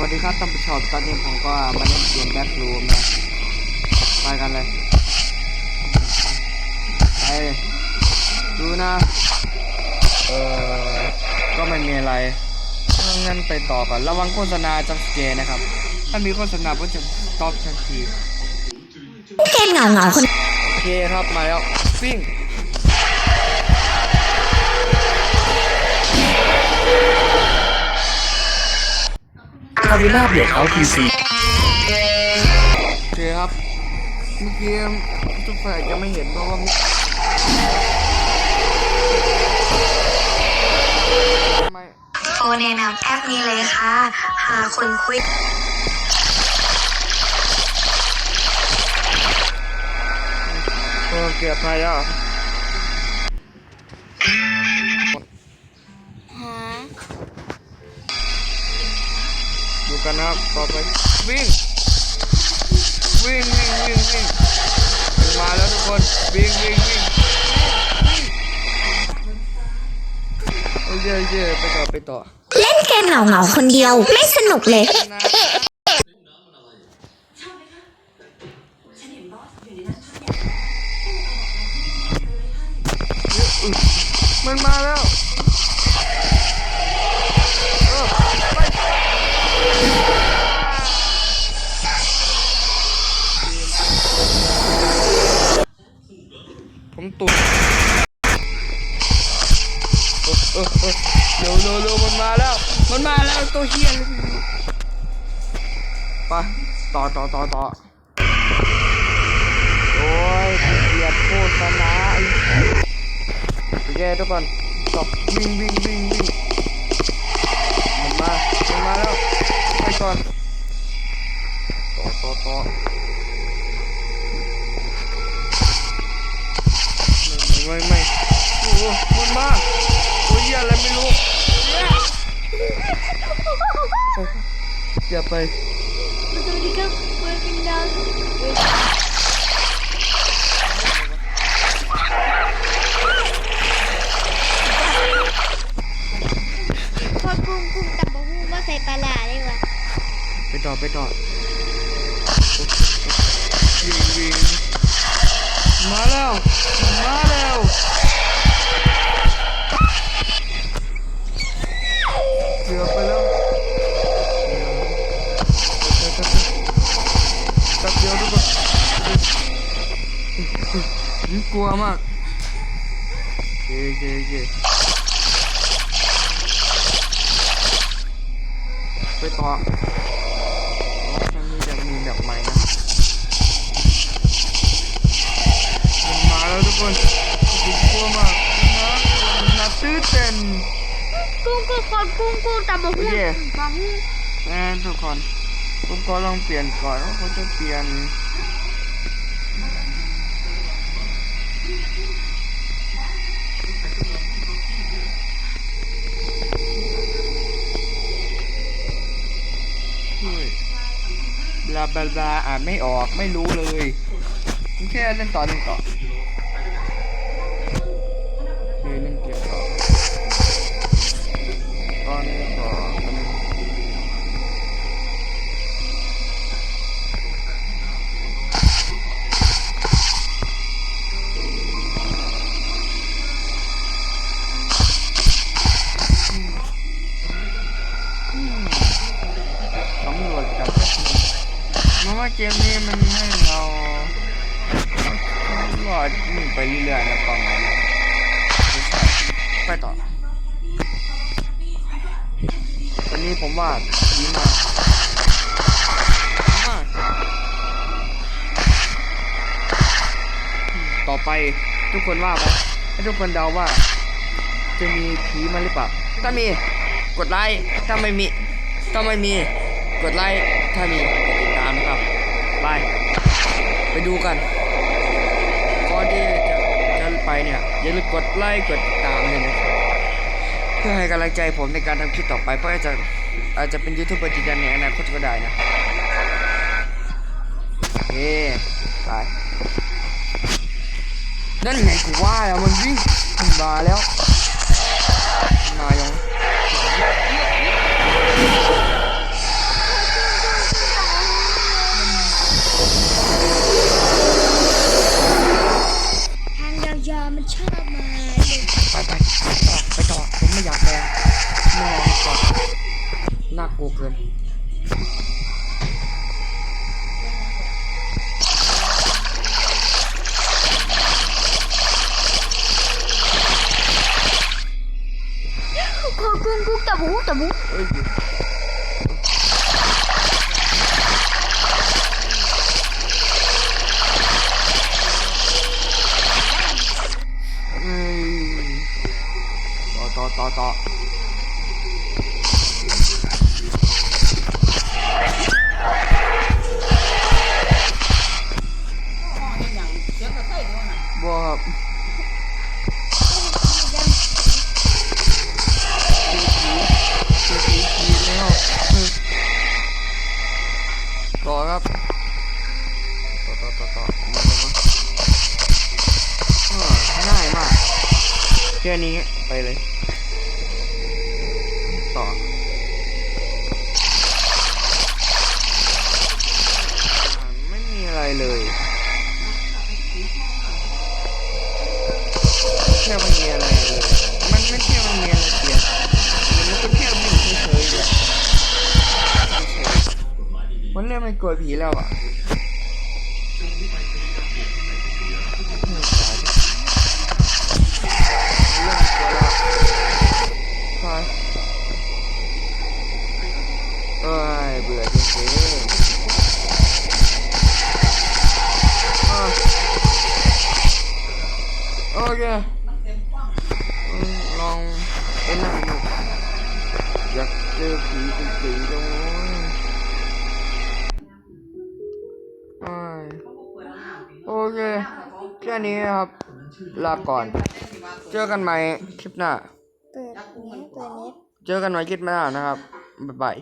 วัสดีครับท่านผู้ชมตอนนี้ผมก็มาเล่นเกมแบ็ครูมนะไปกันเลยไปดูนะ เออก็ไม่มีอะไรงั้นไปต่อกันระวังโฆษณาจังสเกร์นะครับ ถ้ามีโฆษณาก็จะตอบทันทีเกมเหงาเหงาๆคนโอเคครับมาแล้วฟิ้งาริน่าเบียดเอาพีซีโอเคครับ เมื่อกี้ทุกคนอาจจะไม่เห็นเพราะว่าไม่โอแนะนำแอปนี้เลยค่ะ หาคนคุยเออเกือบไปแล้ กันนะครับต่อไปวิ่งวิ่งวิ่งวิ่งวิ่งมาแล้วทุกคนวิ่งวิ่งวิ่งโอเคโอเคไปต่อไปต่อ เล่นเกมเหงาเหงาๆคนเดียว ไม่สนุกเลยนะมันมาแล้ว ตุ่นเออเออเออเร็วเร็วเร็วมันมาแล้ว มันมาแล้วตัวเฮียเลยไปต่อต่อต่อต่อโอ้ยเกลียดโฆษณาไอ้โอเคทุกคนต่อวิ่งวิ่งวิ่งวิ่งมันมามันมาแล้วไปก่อนต่อต่อต่อ ไม่ไม่โอ้โหมันมาตัวเหี้ยอะไรไม่รู้อย่าไปสวัสดีครับเปิดเป็นดาวพอกุ้งกุ้งตับบะฮู้ว่าใส่ปลาร้าได้ปะไปต่อไปต่อวิ่งวิ่ง มาแล้วมาแล้วเกือบไปแล้วแป๊บเดียวทุกคนนี่กลัวมากเคโอเคโอเคไปต่อ คนผมกลัวมากนะนะตื่นเต้นกุ้งกุ้งคนกุ้งกุ้งตับบะโอฮู้เคบะฮู้แม่ทุกคนผมก็ลองเปลี่ยนก่อนว่าเขาจะเปลี่ยนเฮ้ยบลาบลาบลาอ่านไม่ออกไม่รู้เลย แค่เล่นต่อเล่นต่อโอเไปเรื่อยๆนะประมาณนั้นไปต่อตอนนี้ผมว่าดีมากดีมาก ต่อไปทุกคนว่าไปให้ทุกคนเดาว่า จะมีผีมาหรือเปล่า ถ้ามี กดไลค์ ถ้าไม่มี ถ้าไม่มี กดไลค์ ถ้ามี กดติดตามนะครับ ไป ไปดูกันก่อนที่จะจะไป เนี่ยอย่าลืมกดไลค์กดติดตามเลยนะครับเพื่อให้กำลังใจผมในการทำคลิปต่อไป เพราะอาจจะอาจจะเป็นยูทูบเบอร์ดีดันในอนาคตก็ได้นะโอเคไปนั่นไงกูว่าแล้วมันวิ่งมาแล้วมันมายัง โอ้เกินกุ๊กกุ๊กกุ๊กตะบูตะบูเอ้ยอืมต่อต่อต่อ บับต่อครับ ต่อต่อต่อต่อมาเลยมั้งง่ายมากแค่นี้ไปเลย ต่อไม่มีอะไรเลย แค่ไม่มีอะไรเลยมันไม่แค่ไม่มีอะไรเปลี่ยนมันก็แค่วิ่งเฉยๆเลยมันเริ่มไม่กลัวผีแล้วอะ อยากเจอผีจริงๆจังเลยอ้ายโอเค แค่นี้ครับ ลาก่อน เจอกันใหม่คลิปหน้า เปิดเน็ตเปิดเน็ต เจอกันใหม่คลิปหน้านะครับ บ๊ายบาย